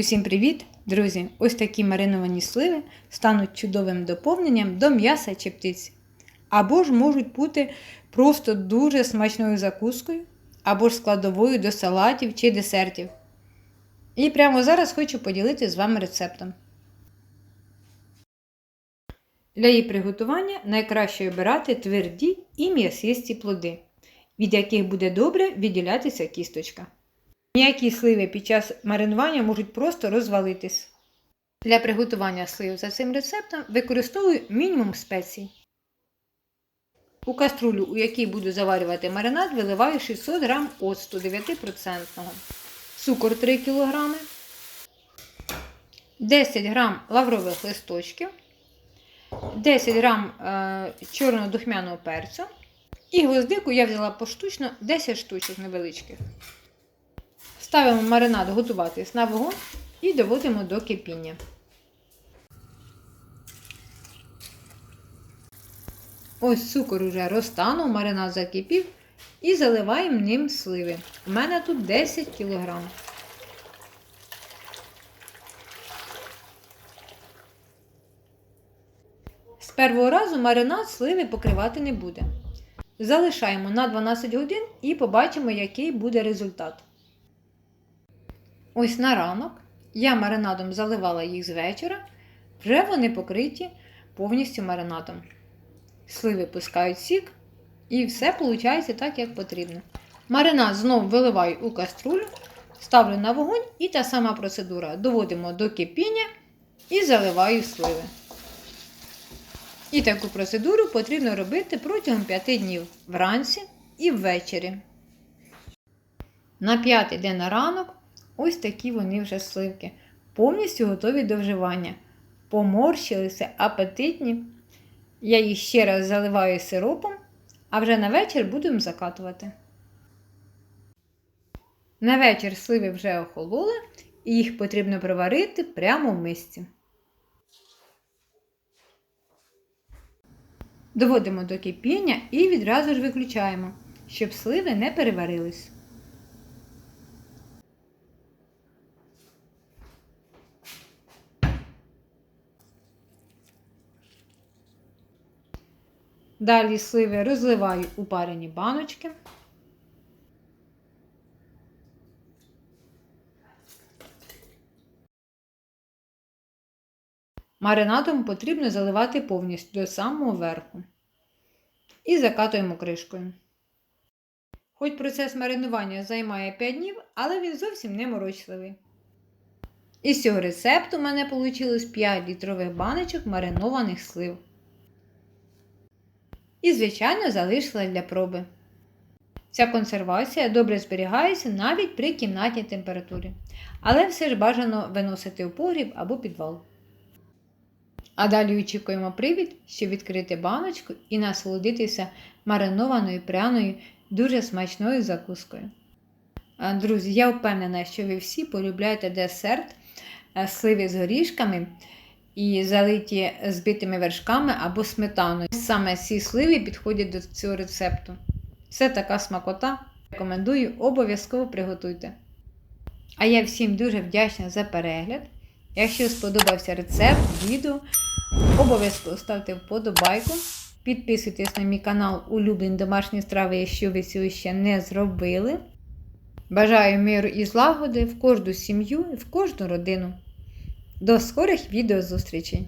Усім привіт, друзі! Ось такі мариновані сливи стануть чудовим доповненням до м'яса чи птиці. Або ж можуть бути просто дуже смачною закускою, або ж складовою до салатів чи десертів. І прямо зараз хочу поділитися з вами рецептом. Для її приготування найкраще обирати тверді і м'ясисті плоди, від яких буде добре відділятися кісточка. М'які сливи під час маринування можуть просто розвалитись. Для приготування слив за цим рецептом використовую мінімум спецій. У каструлю, у якій буду заварювати маринад, виливаю 600 г оцту 9%, цукор 3 кг, 10 г лаврових листочків, 10 г е, чорного духмяного перцю і гвоздику я взяла поштучно 10 штучок невеличких. Ставимо маринад готуватись на вогонь і доводимо до кипіння. Ось цукор уже розтанув, маринад закипів і заливаємо ним сливи. У мене тут 10 кг. З першого разу маринад сливи покривати не буде. Залишаємо на 12 годин і побачимо, який буде результат. Ось на ранок я маринадом заливала їх з вечора, вже вони покриті повністю маринадом. Сливи пускають сік, і все виходить так, як потрібно. Маринад знову виливаю у каструлю, ставлю на вогонь і та сама процедура. Доводимо до кипіння і заливаю сливи. І таку процедуру потрібно робити протягом 5 днів вранці і ввечері. На п'ятий день на ранок ось такі вони вже сливки. Повністю готові до вживання. Поморщилися, апетитні. Я їх ще раз заливаю сиропом, а вже на вечір будемо закатувати. На вечір сливи вже охололи, і їх потрібно проварити прямо в мисці. Доводимо до кипіння і відразу ж виключаємо, щоб сливи не переварились. Далі сливи розливаю у парені баночки. Маринадом потрібно заливати повністю до самого верху. І закатуємо кришкою. Хоч процес маринування займає 5 днів, але він зовсім не морочливий. Із цього рецепту в мене вийшло 5 літрових баночок маринованих слив. І, звичайно, залишила для проби. Ця консервація добре зберігається навіть при кімнатній температурі, але все ж бажано виносити у погріб або підвал. А далі очікуємо привід, щоб відкрити баночку і насолодитися маринованою пряною, дуже смачною закускою. Друзі, я впевнена, що ви всі полюбляєте десерт сливи з горішками і залиті збитими вершками або сметаною. Саме ці сливи підходять до цього рецепту. Це така смакота. Рекомендую, обов'язково приготуйте. А я всім дуже вдячна за перегляд. Якщо сподобався рецепт, відео, обов'язково ставте вподобайку. Підписуйтесь на мій канал Улюблені домашні страви, якщо ви цього ще не зробили. Бажаю миру і злагоди в кожну сім'ю і в кожну родину. До скорих відеозустрічей!